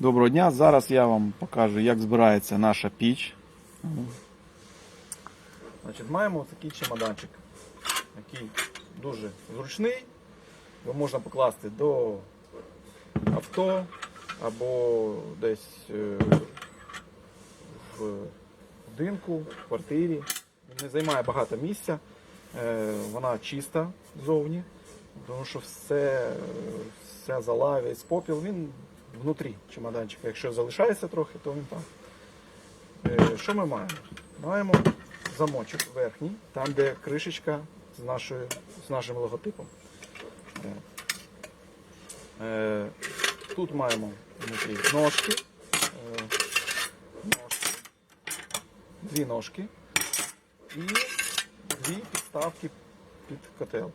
Доброго дня. Зараз я вам покажу, як збирається наша піч. Значить, маємо такий чемоданчик, який дуже зручний. Його можна покласти до авто або десь е, в будинку, в квартирі. Не займає багато місця. Е, Вона чиста ззовні, тому що все, е, вся зала, весь попіл, він внутрі чемоданчика. Якщо залишається трохи, то він там. Е, Що ми маємо? Маємо замочок верхній, там, де кришечка з, нашою, з нашим логотипом. Е, е, Тут маємо внутрі ножки, ножки, дві ножки і дві підставки під котел.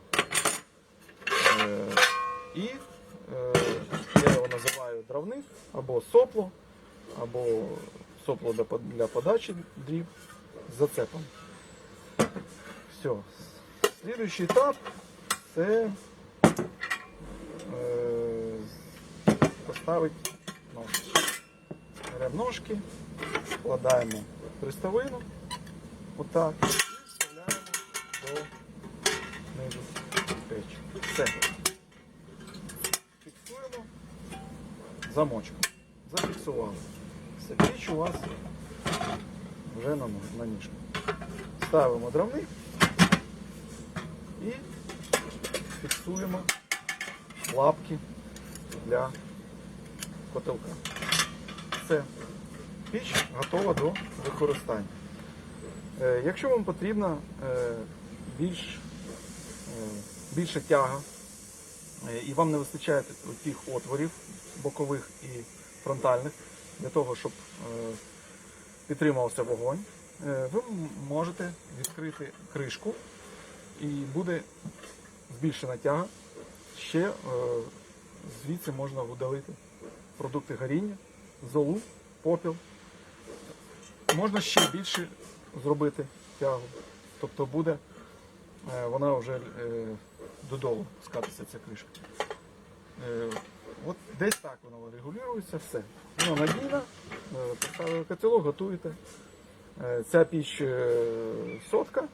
І я його називаю дровник або сопло, або сопло для подачі дрів з зацепом. Все. Слідуючий етап це е, поставити ножки. Беремо ножки, складаємо приставину, отак, і вставляємо до низу печі. Все. Замочком. Зафіксували. Все, піч у вас вже на, на ніжку. Ставимо дровник і фіксуємо лапки для котелка. Все. Піч готова до використання. Е, Якщо вам потрібна е, більш, е, більша тяга і вам не вистачає тих отворів бокових і фронтальних для того, щоб е, підтримувався вогонь, е, ви можете відкрити кришку і буде збільшена тяга. Ще е, звідси можна видалити продукти горіння, золу, попіл. Можна ще більше зробити тягу. Тобто буде е, вона вже е, додолу скатиться ця кришка. Е, От десь так воно регулюється, все. Воно надійно, е, поставили котелок, готуєте. Е, Ця піч е, сотка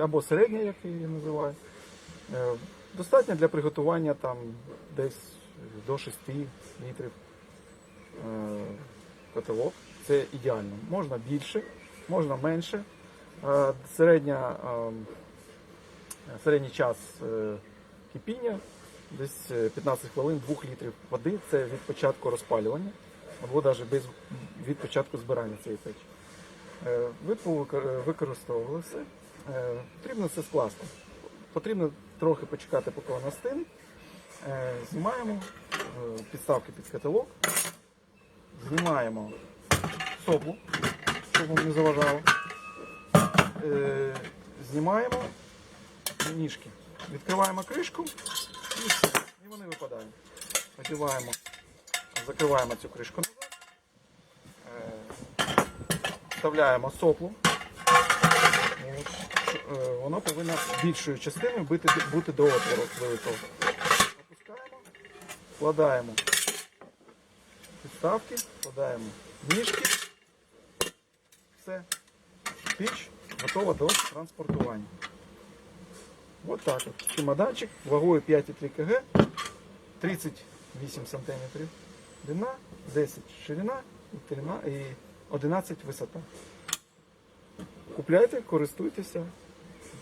або середня, як її називаю. Е, Достатньо для приготування там десь до 6 літрів е, котелок. Це ідеально. Можна більше, можна менше. Середня, е, середній час е, кипіння десь е, 15 хвилин 2 літрів води. Це від початку розпалювання, або навіть без, від початку збирання цієї печі. Е, Ви е, використовували все. Е, Потрібно це скласти. Потрібно трохи почекати, поки вона стине. Е, Знімаємо е, підставки під котелок. Знімаємо соплу, щоб вам не заважало. Е, Знімаємо ніжки. Відкриваємо кришку і все. І вони випадають. Одіваємо, закриваємо цю кришку назад. Е, Вставляємо соплу. Е, Воно повинно більшою частиною бути, бути до отвору великого. Опускаємо, вкладаємо підставки, вкладаємо ніжки. Все. Піч готова до транспортування. Ось так от. Чемоданчик вагою 5,3 кг, 38 см длина, 10 ширина і 11 висота. Купляйте, користуйтеся.